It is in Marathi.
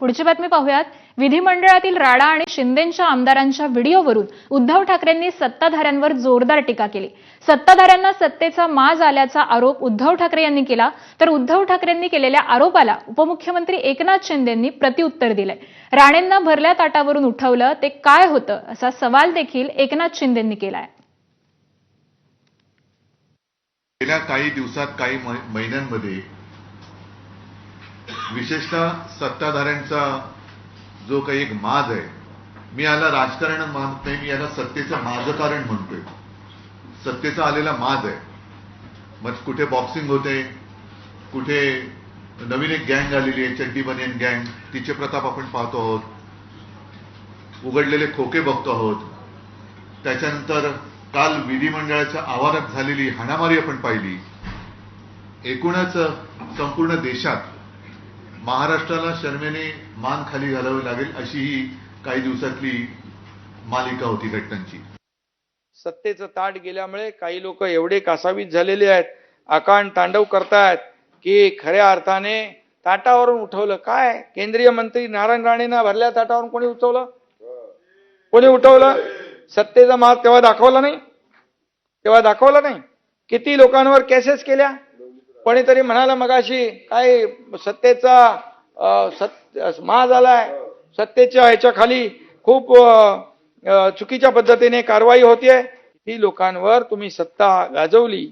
पुढची बातमी पाहूयात. विधिमंडळातील राडा आणि शिंदेंच्या आमदारांच्या व्हिडिओवरून उद्धव ठाकरेंनी सत्ताधाऱ्यांवर जोरदार टीका केली. सत्ताधाऱ्यांना सत्तेचा माज आल्याचा आरोप उद्धव ठाकरे यांनी केला तर उद्धव ठाकरेंनी केलेल्या आरोपाला उपमुख्यमंत्री एकनाथ शिंदेंनी प्रत्युत्तर दिलंय. राणेंना भरल्या ताटावरून उठवलं ते काय होतं असा सवाल देखील एकनाथ शिंदेंनी केलाय. गेल्या काही दिवसात काही महिन्यांमध्ये विशेषतः सत्ताधाऱ्यांचा जो काही एक माज आहे मी याला राजकारण मानत नाही मी याला सत्तेचं माजकारण म्हणतोय. सत्तेचा आलेला माज आहे. मग कुठे बॉक्सिंग होते कुठे नवीन एक गँग आलेली आहे चड्डी बनियन गँग तिचे प्रताप आपण पाहतो आहोत. उघडलेले खोके बघतो आहोत. त्याच्यानंतर काल विधिमंडळाच्या आवारात झालेली हाणामारी आपण पाहिली. एकूणच संपूर्ण देशात महाराष्ट्राला शर्मेने मान खाली घालावी लागेल अशी ही काही दिवसातली मालिका होती घटनांची. सत्तेचं ताट गेल्यामुळे काही लोक एवढे कासावीस झालेले आहेत आकांड तांडव करतायत की खऱ्या अर्थाने ताटावरून उठवलं. काय? केंद्रीय मंत्री नारायण राणेंना भरल्या ताटावरून कोणी उठवलं? कोणी उठवलं? सत्तेचा माल तेव्हा दाखवला नाही? तेव्हा दाखवला नाही? किती लोकांवर केसेस केल्या? कोणीतरी म्हणाला मगाशी काय सत्तेचा सत माज आलाय सत्तेच्या ह्याच्या खाली खूप चुकीच्या पद्धतीने कारवाई होतीये. ही लोकांवर तुम्ही सत्ता गाजवली.